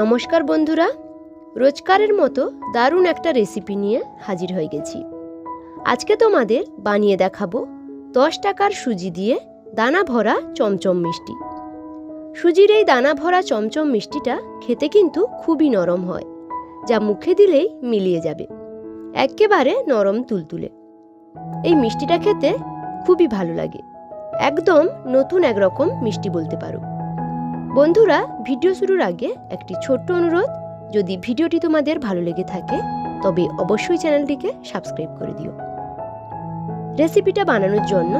নমস্কার বন্ধুরা। রোজকারের মতো দারুণ একটা রেসিপি নিয়ে হাজির হয়ে গেছি। আজকে তোমাদের বানিয়ে দেখাবো দশ টাকার সুজি দিয়ে দানা ভরা চমচম মিষ্টি। সুজির এই দানা ভরা চমচম মিষ্টিটা খেতে কিন্তু খুবই নরম হয়, যা মুখে দিলেই মিলিয়ে যাবে, একেবারে নরম তুলতুলে। এই মিষ্টিটা খেতে খুবই ভালো লাগে, একদম নতুন একরকম মিষ্টি বলতে পারো। বন্ধুরা, ভিডিও শুরুর আগে একটি ছোট্ট অনুরোধ। যদি ভিডিওটি তোমাদের ভালো লেগে থাকে, তবে অবশ্যই চ্যানেলটিকে সাবস্ক্রাইব করে দিও। রেসিপিটা বানানোর জন্য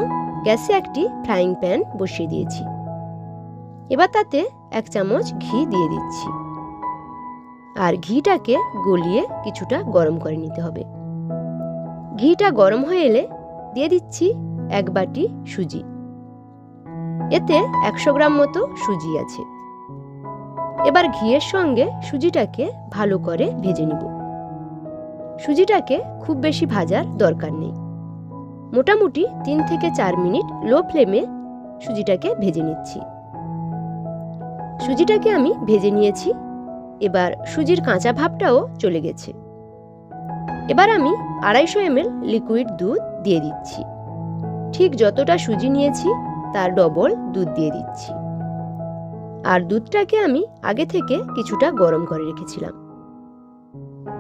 গ্যাসে একটি ফ্রাইং প্যান বসিয়ে দিয়েছি। এবার তাতে এক চামচ ঘি দিয়ে দিচ্ছি। আর ঘিটাকে গলিয়ে কিছুটা গরম করে নিতে হবে। ঘিটা গরম হয়ে এলে দিয়ে দিচ্ছি এক বাটি সুজি। এতে একশো গ্রাম মতো সুজি আছে। এবার ঘিয়ের সঙ্গে সুজিটাকে ভালো করে ভেজে নিব। সুজিটাকে খুব বেশি ভাজার দরকার নেই। মোটামুটি তিন থেকে চার মিনিট লো ফ্লেমে সুজিটাকে ভেজে নিচ্ছি। সুজিটাকে আমি ভেজে নিয়েছি। এবার সুজির কাঁচা ভাবটাও চলে গেছে। এবার আমি আড়াইশো এমএল লিকুইড দুধ দিয়ে দিচ্ছি। ঠিক যতটা সুজি নিয়েছি তার ডবল দুধ দিয়ে দিচ্ছি। আর দুধটাকে আমি আগে থেকে কিছুটা গরম করে রেখেছিলাম।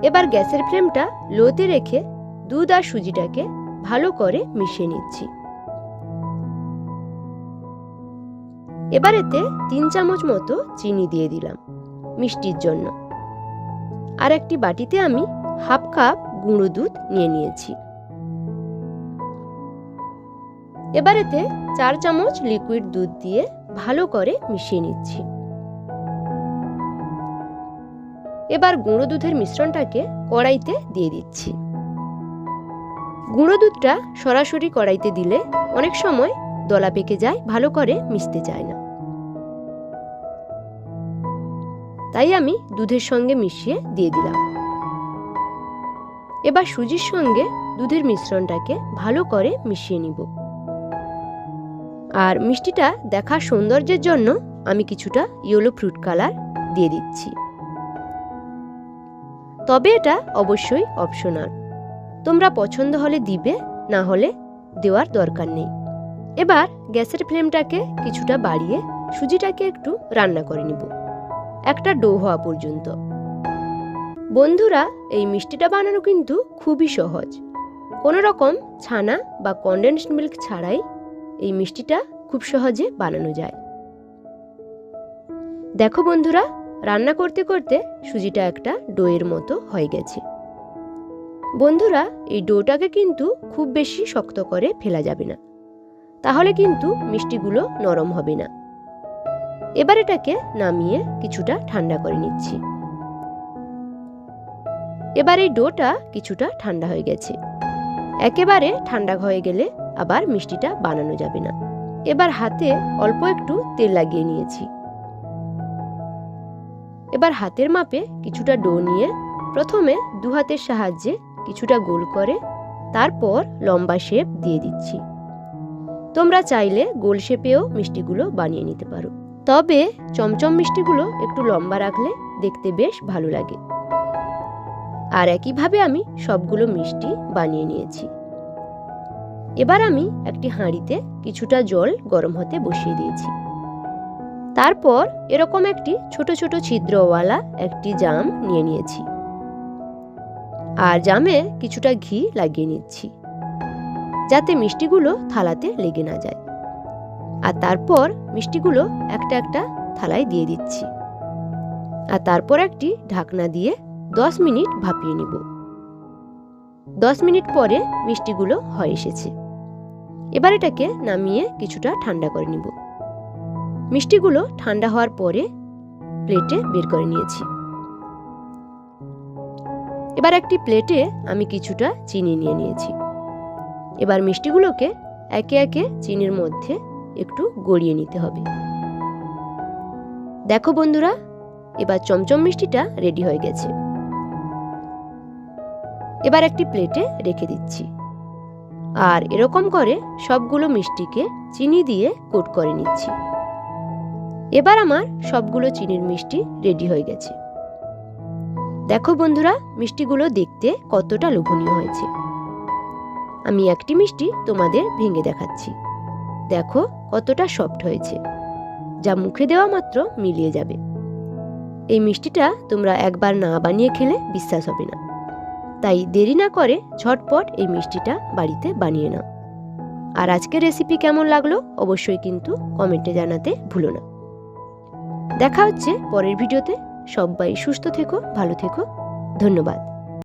এবার গ্যাসের ফ্লেমটা লোতে রেখে দুধ আর সুজিটাকে ভালো করে মিশিয়ে নিচ্ছি। এবার এতে তিন চামচ মতো চিনি দিয়ে দিলাম মিষ্টির জন্য। আর একটি বাটিতে আমি হাফ কাপ গুঁড়ো দুধ নিয়ে নিয়েছি। এবার এতে চার চামচ লিকুইড দুধ দিয়ে ভালো করে মিশিয়ে নিচ্ছি। এবার গুঁড়ো দুধের মিশ্রণটাকে কড়াইতে দিয়ে দিচ্ছি। গুঁড়ো দুধটা সরাসরি কড়াইতে দিলে অনেক সময় দলা পেকে যায়, ভালো করে মিশতে চায় না। তাই আমি দুধের সঙ্গে মিশিয়ে দিয়ে দিলাম। এবার সুজির সঙ্গে দুধের মিশ্রণটাকে ভালো করে মিশিয়ে নিব। আর মিষ্টিটা দেখার সৌন্দর্যের জন্য আমি কিছুটা ইয়েলো ফ্রুট কালার দিয়ে দিচ্ছি। তবে এটা অবশ্যই অপশনাল তোমরা পছন্দ হলে দিবে, না হলে দেওয়ার দরকার নেই। এবার গ্যাসের ফ্লেমটাকে কিছুটা বাড়িয়ে সুজিটাকে একটু রান্না করে নিব। একটা ডো হওয়া পর্যন্ত। বন্ধুরা, এই মিষ্টিটা বানানো কিন্তু খুবই সহজ। কোনো রকম ছানা বা কন্ডেন্সড মিল্ক ছাড়াই এই মিষ্টিটা খুব সহজে বানানো যায়। দেখো বন্ধুরা, রান্না করতে করতে সুজিটা একটা ডোয়ের মতো হয়ে গেছে। বন্ধুরা, এই ডোটাকে কিন্তু খুব বেশি শক্ত করে ফেলা যাবে না। তাহলে কিন্তু মিষ্টিগুলো নরম হবে না। এবার এটাকে নামিয়ে কিছুটা ঠান্ডা করে নিচ্ছি। এবার এই ডোটা কিছুটা ঠান্ডা হয়ে গেছে। একেবারে ঠান্ডা হয়ে গেলে আবার মিষ্টিটা বানানো যাবে না। এবার হাতে অল্প একটু তেল লাগিয়ে নিয়েছি। এবার হাতের মাপে কিছুটা ডো নিয়ে প্রথমে দু হাতের সাহায্যে কিছুটা গোল করে তারপর লম্বা শেপ দিয়ে দিচ্ছি। তোমরা চাইলে গোল শেপেও মিষ্টিগুলো বানিয়ে নিতে পারো। তবে চমচম মিষ্টিগুলো একটু লম্বা রাখলে দেখতে বেশ ভালো লাগে। আর একইভাবে আমি সবগুলো মিষ্টি বানিয়ে নিয়েছি। এবার আমি একটি হাঁড়িতে কিছুটা জল গরম হতে বসিয়ে দিয়েছি। তারপর এরকম একটি ছোট ছোট ছিদ্রওয়ালা একটি জাম নিয়ে নিয়েছি। আর জামে কিছুটা ঘি লাগিয়ে নিচ্ছি, যাতে মিষ্টিগুলো থালাতে লেগে না যায়। আর তারপর মিষ্টিগুলো একটা একটা থালায় দিয়ে দিচ্ছি। আর তারপর একটি ঢাকনা দিয়ে দশ মিনিট ভাপিয়ে নিব। দশ মিনিট পরে মিষ্টিগুলো হয়ে এসেছে। এবার এটাকে নামিয়ে কিছুটা ঠান্ডা করে নিব। মিষ্টিগুলো ঠান্ডা হওয়ার পরে প্লেটে বের করে নিয়েছি। এবার একটি প্লেটে আমি কিছুটা চিনি নিয়ে নিয়েছি। এবার মিষ্টিগুলোকে একে একে চিনির মধ্যে একটু গড়িয়ে নিতে হবে। দেখো বন্ধুরা, এবার চমচম মিষ্টিটা রেডি হয়ে গেছে। এবার একটি প্লেটে রেখে দিচ্ছি। আর এরকম করে সবগুলো মিষ্টিকে চিনি দিয়ে কোট করে নিচ্ছি। এবার আমার সবগুলো চিনির মিষ্টি রেডি হয়ে গেছে। দেখো বন্ধুরা, মিষ্টিগুলো দেখতে কতটা লোভনীয় হয়েছে। আমি একটি মিষ্টি তোমাদের ভেঙে দেখাচ্ছি। দেখো কতটা সফট হয়েছে। যা মুখে দেওয়া মাত্র মিলিয়ে যাবে। এই মিষ্টিটা তোমরা একবার না বানিয়ে খেলে বিশ্বাস হবে না। তাই দেরি না করে ঝটপট এই মিষ্টিটা বাড়িতে বানিয়ে নাও। আর আজকের রেসিপি কেমন লাগল অবশ্যই কিন্তু কমেন্টে জানাতে ভুলো না। দেখা হচ্ছে পরের ভিডিওতে। সবাই সুস্থ থেকো, ভালো থেকো। ধন্যবাদ।